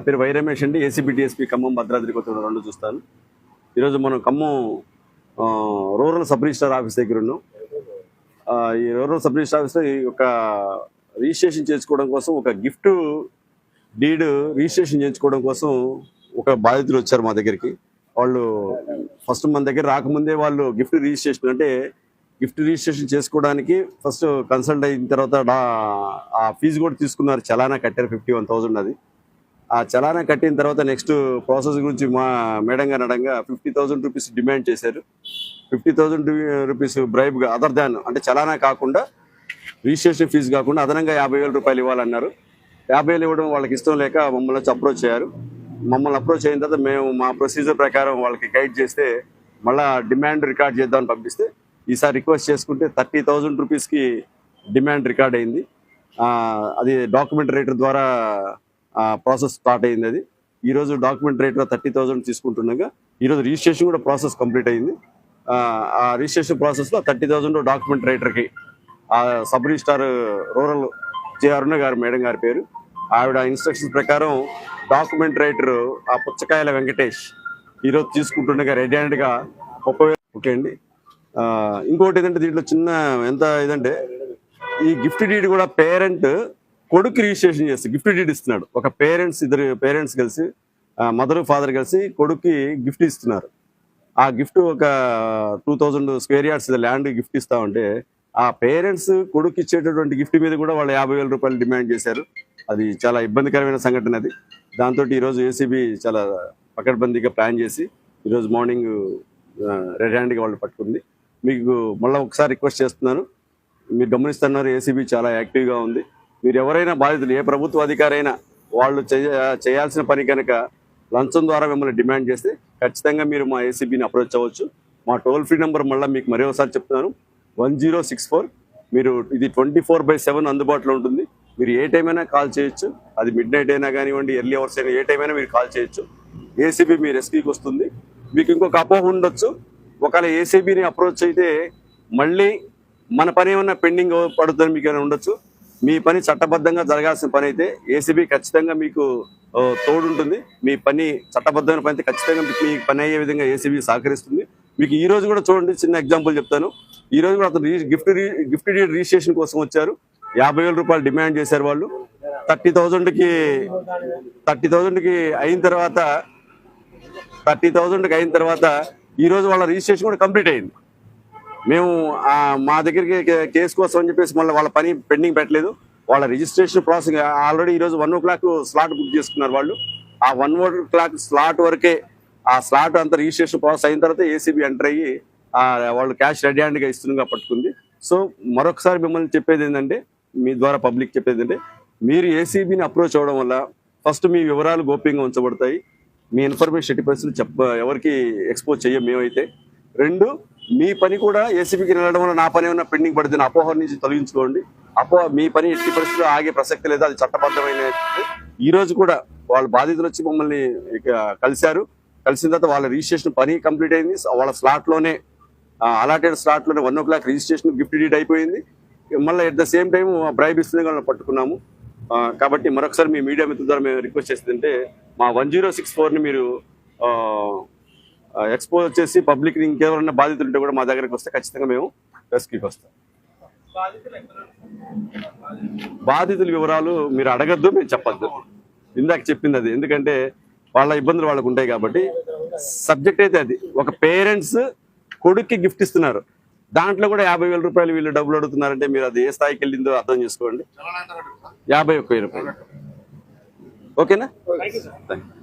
నా పేరు వై రమేష్ అండి ఏసీబీ డిఎస్పీ ఖమ్మం భద్రాద్రి కొత్తగూడెం రెండు చూస్తాను. ఈరోజు మనం Khammam rural sub registrar office దగ్గర ఉన్నాం. ఈ రూరల్ సబ్ రిజిస్టార్ ఆఫీస్లో ఈ ఒక రిజిస్ట్రేషన్ చేసుకోవడం కోసం ఒక గిఫ్ట్ డీడ్ రిజిస్ట్రేషన్ చేయించుకోవడం కోసం ఒక బాధితులు వచ్చారు మా దగ్గరికి. వాళ్ళు ఫస్ట్ మన దగ్గర రాకముందే వాళ్ళు గిఫ్ట్ రిజిస్ట్రేషన్ అంటే గిఫ్ట్ రిజిస్ట్రేషన్ చేసుకోవడానికి ఫస్ట్ కన్సల్ట్ అయిన తర్వాత ఆ ఫీజు కూడా తీసుకున్నారు. చలానా కట్టారు ఫిఫ్టీ వన్ థౌజండ్ అది. ఆ చలానా కట్టిన తర్వాత నెక్స్ట్ ప్రాసెస్ గురించి మా మేడం గారు అడగా ఫిఫ్టీ థౌసండ్ రూపీస్ డిమాండ్ చేశారు. ఫిఫ్టీ థౌసండ్ రూపీస్ బ్రైబ్గా అదర్ దాన్ అంటే చలానా కాకుండా రిజిస్ట్రేషన్ ఫీజు కాకుండా అదనంగా యాభై వేల రూపాయలు ఇవ్వాలన్నారు. యాభై వేలు ఇవ్వడం వాళ్ళకి ఇష్టం లేక మమ్మల్ని వచ్చి అప్రోచ్ అయ్యారు. మమ్మల్ని అప్రోచ్ అయిన తర్వాత మేము మా ప్రొసీజర్ ప్రకారం వాళ్ళకి గైడ్ చేస్తే మళ్ళా డిమాండ్ రికార్డ్ చేద్దామని పంపిస్తే ఈసారి రిక్వెస్ట్ చేసుకుంటే థర్టీ థౌజండ్ రూపీస్కి డిమాండ్ రికార్డ్ అయింది. అది డాక్యుమెంట్ రేటర్ ద్వారా ప్రాసెస్ స్టార్ట్ అయింది అది. ఈరోజు డాక్యుమెంట్ రేటర్ థర్టీ థౌజండ్ తీసుకుంటుండగా ఈరోజు రిజిస్ట్రేషన్ కూడా ప్రాసెస్ కంప్లీట్ అయింది. ఆ, రిజిస్ట్రేషన్ ప్రాసెస్లో థర్టీ థౌజండ్ డాక్యుమెంట్ రేటర్కి ఆ సబ్ రిజిస్టార్ రూరల్ జేఆర్న గారు మేడం గారి పేరు. ఆవిడ ఇన్స్ట్రక్షన్స్ ప్రకారం డాక్యుమెంట్ రైటర్ ఆ పుచ్చకాయల వెంకటేష్ ఈరోజు తీసుకుంటుండగా రెడీ హ్యాండ్గా ముప్పై ఓకే అండి ఇంకోటి ఏంటంటే దీంట్లో చిన్న ఎంత ఇదంటే ఈ గిఫ్ట్ డీడ్ కూడా పేరెంట్ కొడుకు రిజిస్ట్రేషన్ చేసి గిఫ్ట్ డీడ్ ఇస్తున్నాడు. ఒక పేరెంట్స్ ఇద్దరు పేరెంట్స్ కలిసి మదర్ ఫాదర్ కలిసి కొడుక్కి గిఫ్ట్ ఇస్తున్నారు. ఆ గిఫ్ట్ ఒక two thousand square yards land gift ఇస్తా ఉంటే ఆ పేరెంట్స్ కొడుకు ఇచ్చేటటువంటి గిఫ్ట్ మీద కూడా వాళ్ళు యాభై వేల రూపాయలు డిమాండ్ చేశారు. అది చాలా ఇబ్బందికరమైన సంఘటన అది. దాంతో ఈరోజు ఏసీబీ చాలా పకడ్బందీగా ప్లాన్ చేసి ఈరోజు మార్నింగ్ రెడ్ హ్యాండ్గా వాళ్ళు పట్టుకుంది. మీకు మళ్ళీ ఒకసారి రిక్వెస్ట్ చేస్తున్నాను. మీరు గమనిస్తున్నారు ఏసీబీ చాలా యాక్టివ్గా ఉంది. మీరు ఎవరైనా బాధితులు ఏ ప్రభుత్వ అధికారైనా వాళ్ళు చేయ- చేయాల్సిన పని కనుక లంచం ద్వారా మిమ్మల్ని డిమాండ్ చేస్తే ఖచ్చితంగా మీరు మా ఏసీబీని అప్రోచ్ అవ్వచ్చు. మా టోల్ ఫ్రీ నెంబర్ మళ్ళీ మీకు మరోసారి చెప్తున్నాను. One zero six four. మీరు ఇది ట్వంటీ ఫోర్ బై సెవెన్ అందుబాటులో ఉంటుంది. మీరు ఏ టైం అయినా కాల్ చేయొచ్చు. అది మిడ్ నైట్ అయినా కానివ్వండి ఎర్లీ అవర్స్ అయినా ఏ టైం అయినా మీరు కాల్ చేయొచ్చు. ఏసీబీ మీ రెస్క్యూకి వస్తుంది. మీకు ఇంకొక అపోహ ఉండొచ్చు. ఒకవేళ ఏసీబీని అప్రోచ్ అయితే మళ్ళీ మన పని ఏమన్నా పెండింగ్ పడుతుంది మీకు ఏమైనా ఉండొచ్చు. మీ పని చట్టబద్ధంగా జరగాల్సిన పని అయితే ఏసీబీ ఖచ్చితంగా మీకు తోడుంటుంది. మీ పని చట్టబద్ధమైన పని అయితే ఖచ్చితంగా మీకు మీ పని అయ్యే విధంగా ఏసీబీ సహకరిస్తుంది. మీకు ఈ రోజు కూడా చూడండి చిన్న ఎగ్జాంపుల్ చెప్తాను. ఈ రోజు కూడా అతను gift re- gift deed registration కోసం వచ్చారు. యాభై వేల రూపాయలు డిమాండ్ చేశారు వాళ్ళు. థర్టీ థౌజండ్కి థర్టీ థౌజండ్కి అయిన తర్వాత థర్టీ థౌజండ్కి అయిన తర్వాత ఈ రోజు వాళ్ళ రిజిస్ట్రేషన్ కూడా కంప్లీట్ అయింది. మేము మా దగ్గరికి కేసు కోసం అని చెప్పేసి మళ్ళీ వాళ్ళ పని పెండింగ్ పెట్టలేదు. వాళ్ళ రిజిస్ట్రేషన్ ప్రాసెస్ ఆల్రెడీ ఈరోజు one o'clock slot book చేసుకున్నారు వాళ్ళు. ఆ వన్ ఓ క్లాక్ స్లాట్ వరకే ఆ స్లాట్ అంతా రిజిస్ట్రేషన్ ప్రాసెస్ అయిన తర్వాత ఏసీబీ ఎంటర్ అయ్యి వాళ్ళు క్యాష్ రెడీ హ్యాండ్గా ఇస్తుండగా పట్టుకుంది. సో మరొకసారి మిమ్మల్ని చెప్పేది ఏంటంటే మీ ద్వారా పబ్లిక్ చెప్పేది ఏంటంటే మీరు ఏసీబీని అప్రోచ్ అవ్వడం వల్ల ఫస్ట్ మీ వివరాలు గోప్యంగా ఉంచబడతాయి. మీ ఇన్ఫర్మేషన్ ఎట్టి పరిస్థితులు చెప్ప ఎవరికి ఎక్స్పోజ్ చెయ్యం మేమైతే. రెండు మీ పని కూడా ఏసీబీకి వెళ్ళడం వల్ల నా పని ఏమైనా పెండింగ్ పడుతుంది అపోహ నుంచి తొలగించుకోండి. అపోహ మీ పని ఎట్టి పరిస్థితుల్లో ఆగే ప్రసక్తి లేదు అది చట్టబద్ధమైన ఈ రోజు కూడా వాళ్ళ బాధితులు వచ్చి మమ్మల్ని ఇక కలిశారు. కలిసిన తర్వాత వాళ్ళ రిజిస్ట్రేషన్ పని కంప్లీట్ అయింది. వాళ్ళ స్లాట్లోనే allotted స్లాట్లోనే one o'clock registration gift deed అయిపోయింది. మళ్ళీ at the same time bribe ఇస్తుంది వాళ్ళని పట్టుకున్నాము. కాబట్టి మరొకసారి మీ మీడియా మిత్రుల ద్వారా మేము రిక్వెస్ట్ చేస్తుంటే మా వన్ జీరో సిక్స్ ఫోర్ని మీరు ఎక్స్పోజ్ చేసి పబ్లిక్ ఇంకెవరైనా బాధితులు ఉంటే కూడా మా దగ్గరికి వస్తే ఖచ్చితంగా మేము రెస్క్యూకి వస్తాం. బాధితుల వివరాలు మీరు అడగద్దు మేము చెప్పద్దు. ఇందాక చెప్పింది అది. ఎందుకంటే వాళ్ళ ఇబ్బందులు వాళ్ళకు ఉంటాయి కాబట్టి సబ్జెక్ట్ అయితే అది. ఒక పేరెంట్స్ కొడుక్కి గిఫ్ట్ ఇస్తున్నారు. దాంట్లో కూడా యాభై వేల రూపాయలు వీళ్ళు డబ్బులు అడుగుతున్నారంటే మీరు అది ఏ స్థాయికి వెళ్ళిందో అర్థం చేసుకోండి. యాభై ఒక్క రూపాయలు. ఓకేనా? Thank you